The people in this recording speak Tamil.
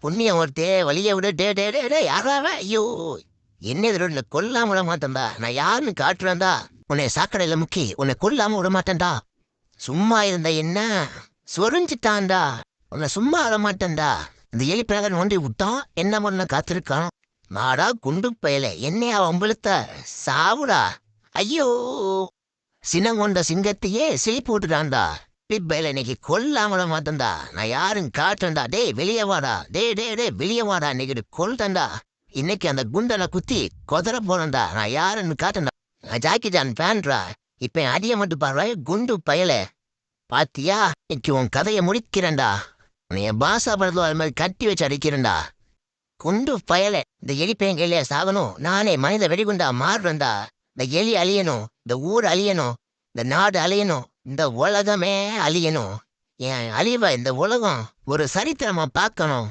புண்ணியம் ஒருத்தே வழிய விடு டே டே டே டே யாராவ ஐயோ. என்ன எதிரோட கொல்லாம விட மாட்டேன்டா நான் யாருன்னு காட்டுறேன்டா. உன்னை சாக்கடையில முக்கி உன்னை கொல்லாம விட மாட்டேன்டா சும்மா இருந்த என்ன? சொரிஞ்சிட்டான்டா. உன்னை சும்மா விட மாட்டேன்டா இந்த எலிப்பிரகன் ஒன்றி விட்டான் என்ன பண்ண காத்திருக்கான்? மாடா குண்டு பயல. என்னையா வம்பளுத்த சாவுடா. ஐயோ. சினம் கொண்ட சிங்கத்தையே சிலி போட்டுட்டான்டா பிப்பையில இன்னைக்கு கொல்லாம விட நான் யாரும் காட்டுறேன்டா. டேய் வெளியே வாடா. டே டே வெளியவாடா வெளியே வாடா. இன்னைக்கு இன்னைக்கு அந்த குண்டனை குத்தி கொதற போறேன்டா. நான் யாருன்னு காட்டுறேன்டா. நான் ஜாக்கி ஜான் ஃபேன்ரா இப்ப என் அடிய மட்டும் பாரு. குண்டு பயல. பாத்தியா? இன்னைக்கு உன் கதையை முடிக்கிறேன்டா. உன்னை என் பாசா படத்துல அது மாதிரி கட்டி வச்சு அடிக்கிறேன்டா. குண்டு பயல. இந்த எலி பையன் கையில சாகணும். நானே மனித வெடிகுண்டா மாறுறேன்டா. இந்த எலி அழியணும். இந்த ஊர் அழியணும். இந்த நாடு அழியணும். இந்த உலகமே அழியணும். என் அழிவை இந்த உலகம்? ஒரு சரித்திரமா பார்க்கணும்.